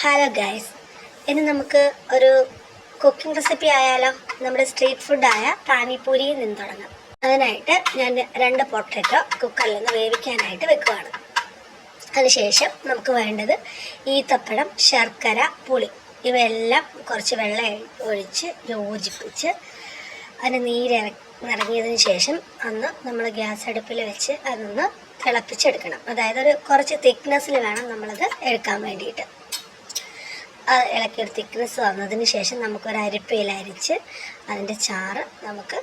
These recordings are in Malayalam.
ഹലോ ഗൈസ് ഇന്ന് നമുക്ക് ഒരു കുക്കിംഗ് റെസിപ്പി ആയാലോ നമ്മുടെ സ്ട്രീറ്റ് ഫുഡായ പാനിപ്പൂരിയിൽ നിന്ന് തുടങ്ങാം. അതിനായിട്ട് ഞാൻ രണ്ട് പൊട്ടറ്റോ കുക്കറിൽ നിന്ന് വേവിക്കാനായിട്ട് വെക്കുവാണ്. അതിനുശേഷം നമുക്ക് വേണ്ടത് ഈത്തപ്പഴം ശർക്കര പുളി. ഇവയെല്ലാം കുറച്ച് വെള്ളം ഒഴിച്ച് യോജിപ്പിച്ച് അതിന് നീരിറ ഇറങ്ങിയതിന് ശേഷം അന്ന് നമ്മൾ ഗ്യാസ് അടുപ്പിൽ വെച്ച് അതൊന്ന് തിളപ്പിച്ചെടുക്കണം. അതായത് ഒരു കുറച്ച് തിക്നെസ്സിൽ വേണം നമ്മളത് എടുക്കാൻ വേണ്ടിയിട്ട്. ഇളക്കി ഒരു തിക്നെസ് വന്നതിന് ശേഷം നമുക്കൊരു അരിപ്പയിൽ അരിച്ച് അതിന്റെ ചാറ് നമുക്ക്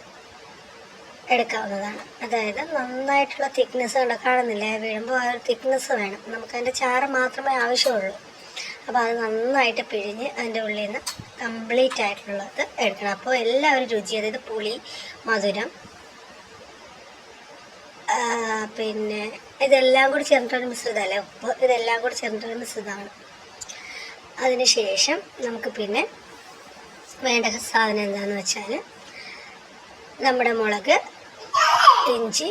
എടുക്കാവുന്നതാണ്. അതായത് നന്നായിട്ടുള്ള തിക്നെസ് കണ്ട കാണുന്നില്ലേ? വീഴുമ്പോൾ ആ ഒരു തിക്നെസ് വേണം. നമുക്ക് അതിന്റെ ചാറ് മാത്രമേ ആവശ്യമുള്ളൂ. അപ്പോൾ അത് നന്നായിട്ട് പിഴിഞ്ഞ് അതിന്റെ ഉള്ളിൽ നിന്ന് കംപ്ലീറ്റ് ആയിട്ടുള്ളത് എടുക്കണം. അപ്പോൾ എല്ലാവരും രുചി അതായത് പുളി മധുരം പിന്നെ ഇതെല്ലാം കൂടി ചേർന്നിട്ടൊരു മിശ്രിതമല്ലേ ഉപ്പ് ഇതെല്ലാം കൂടി ചേർന്നിട്ടൊരു മിശ്രിതമാണ്. അതിനുശേഷം നമുക്ക് പിന്നെ വേണ്ട സാധനം എന്താണെന്ന് വെച്ചാൽ നമ്മുടെ മുളക് ഇഞ്ചി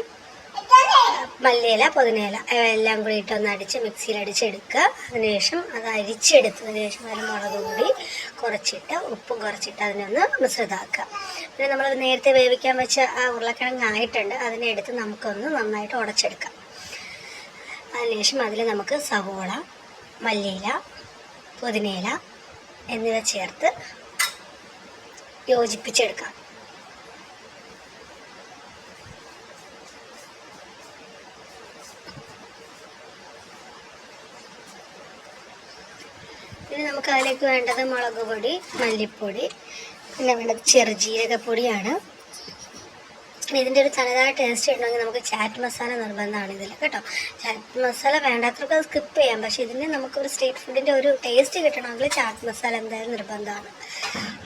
മല്ലിയില പുതിനയില എല്ലാം കൂടി ഇട്ടൊന്ന് അടിച്ച് മിക്സിയിൽ അടിച്ചെടുക്കുക. അതിനുശേഷം അത് അരിച്ചെടുത്തതിന് ശേഷം അതിൽ മുളക് കൂടി കുറച്ചിട്ട് ഉപ്പും കുറച്ചിട്ട് അതിനൊന്ന് മിശ്രിതാക്കുക പിന്നെ നമ്മൾ നേരത്തെ വേവിക്കാൻ വെച്ച ആ ഉരുളക്കിഴങ്ങ് ആയിട്ടുണ്ട്. അതിനെ എടുത്ത് നമുക്കൊന്ന് നന്നായിട്ട് ഉടച്ചെടുക്കാം. അതിനുശേഷം അതിൽ നമുക്ക് സവോള മല്ലിയില പുതിനയില എന്നിവ ചേർത്ത് യോജിപ്പിച്ചെടുക്കാം. ഇനി നമുക്ക് അതിലേക്ക് വേണ്ടത് മുളക് പൊടി മല്ലിപ്പൊടി പിന്നെ വേണ്ടത് ചെറുജീരകപ്പൊടിയാണ് ഇതിന്റെ ഒരു തനതായ ടേസ്റ്റ് ഉണ്ടെങ്കിൽ നമുക്ക് ചാറ്റ് മസാല നിർബന്ധമാണ് ഇതിൽ കേട്ടോ. ചാറ്റ് മസാല വേണ്ടാത്തവർക്ക് അത് സ്കിപ്പ് ചെയ്യാം. പക്ഷെ ഇതിന് നമുക്കൊരു സ്ട്രീറ്റ് ഫുഡിന്റെ ഒരു ടേസ്റ്റ് കിട്ടണമെങ്കിൽ ചാറ്റ് മസാല എന്തായാലും നിർബന്ധമാണ്.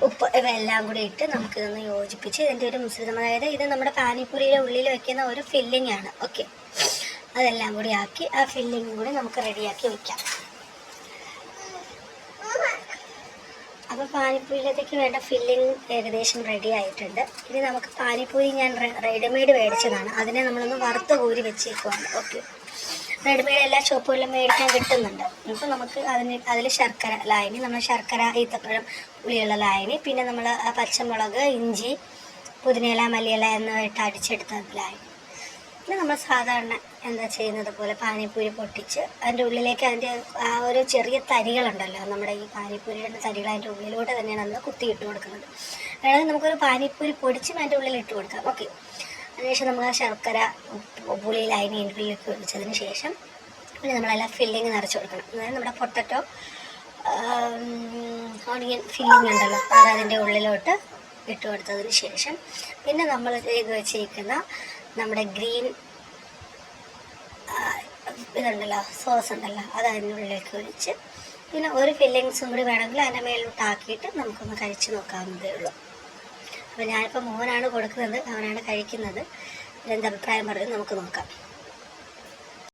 ഉപ്പ് ഇവയെല്ലാം കൂടി ഇട്ട് നമുക്കിതൊന്ന് യോജിപ്പിച്ച് ഇതിന്റെ ഒരു മിശ്രിതം അതായത് ഇത് നമ്മുടെ പാനിപ്പൂരിയുടെ ഉള്ളിൽ വെക്കുന്ന ഒരു ഫില്ലിംഗ് ആണ്. ഓക്കെ അതെല്ലാം കൂടി ആക്കി ആ ഫില്ലിംഗ് കൂടി നമുക്ക് റെഡിയാക്കി വെക്കാം. അപ്പോൾ പാനിപ്പൂരിയിലേക്ക് വേണ്ട ഫില്ലിംഗ് ഏകദേശം റെഡി ആയിട്ടുണ്ട്. ഇനി നമുക്ക് പാനിപ്പൂരി ഞാൻ റെഡിമെയ്ഡ് മേടിച്ചതാണ്. അതിനെ നമ്മളൊന്ന് വറുത്ത് കോരി വെച്ചേക്കുവാണ്. ഓക്കെ റെഡിമെയ്ഡ് എല്ലാ ഷോപ്പുകളിലും മേടിക്കാൻ കിട്ടുന്നുണ്ട്. അപ്പോൾ നമുക്ക് അതിന് അതിൽ ശർക്കര ലായനി നമ്മൾ ശർക്കര ഈത്തപ്പഴം പുളിയുള്ള ലായനി പിന്നെ നമ്മൾ പച്ചമുളക് ഇഞ്ചി പുതിനയില മല്ലിയില എന്നിവ ഇട്ട് അടിച്ചെടുത്ത ലായനി. പിന്നെ നമ്മൾ സാധാരണ എന്താ ചെയ്യുന്നത് പോലെ പാനിപ്പൂരി പൊട്ടിച്ച് അതിന്റെ ഉള്ളിലേക്ക് അതിന്റെ ആ ഒരു ചെറിയ തരികളുണ്ടല്ലോ നമ്മുടെ ഈ പാനിപ്പൂരിയുടെ തരികൾ അതിന്റെ ഉള്ളിലോട്ട് തന്നെയാണ് നമ്മൾ കുത്തിയിട്ട് കൊടുക്കുന്നത്. വേണമെങ്കിൽ നമുക്കൊരു പാനിപ്പൂരി പൊടിച്ചും അതിന്റെ ഉള്ളിൽ ഇട്ട് കൊടുക്കാം. ഓക്കെ. അതിനുശേഷം നമ്മൾ ആ ശർക്കര പുളി ലൈനി ഉള്ളിലേക്ക് ഒഴിച്ചതിന് ശേഷം പിന്നെ നമ്മളെല്ലാം ഫില്ലിങ് നിറച്ച് കൊടുക്കണം. അതായത് നമ്മുടെ പൊട്ടറ്റോ ഓണിയൻ ഫില്ലിങ് ഉണ്ടല്ലോ അത് അതിന്റെ ഉള്ളിലോട്ട് ഇട്ട് കൊടുത്തതിന് ശേഷം പിന്നെ നമ്മൾ ചെയ്ത് വെച്ചിരിക്കുന്ന നമ്മുടെ ഗ്രീൻ ഇതുണ്ടല്ലോ സോസ് ഉണ്ടല്ലോ അത് അതിനുള്ളിലേക്ക് ഒഴിച്ച് പിന്നെ ഒരു ഫില്ലിങ്സും കൂടി വേണമെങ്കിൽ അതിന്റെ മേലോട്ടാക്കിയിട്ട് നമുക്കൊന്ന് കഴിച്ച് നോക്കാവുന്നതേ ഉള്ളൂ. അപ്പോൾ ഞാനിപ്പോൾ മോനാണ് കൊടുക്കുന്നത് അവനാണ് കഴിക്കുന്നത്. എന്റെ അഭിപ്രായം പറഞ്ഞ് നമുക്ക് നോക്കാം.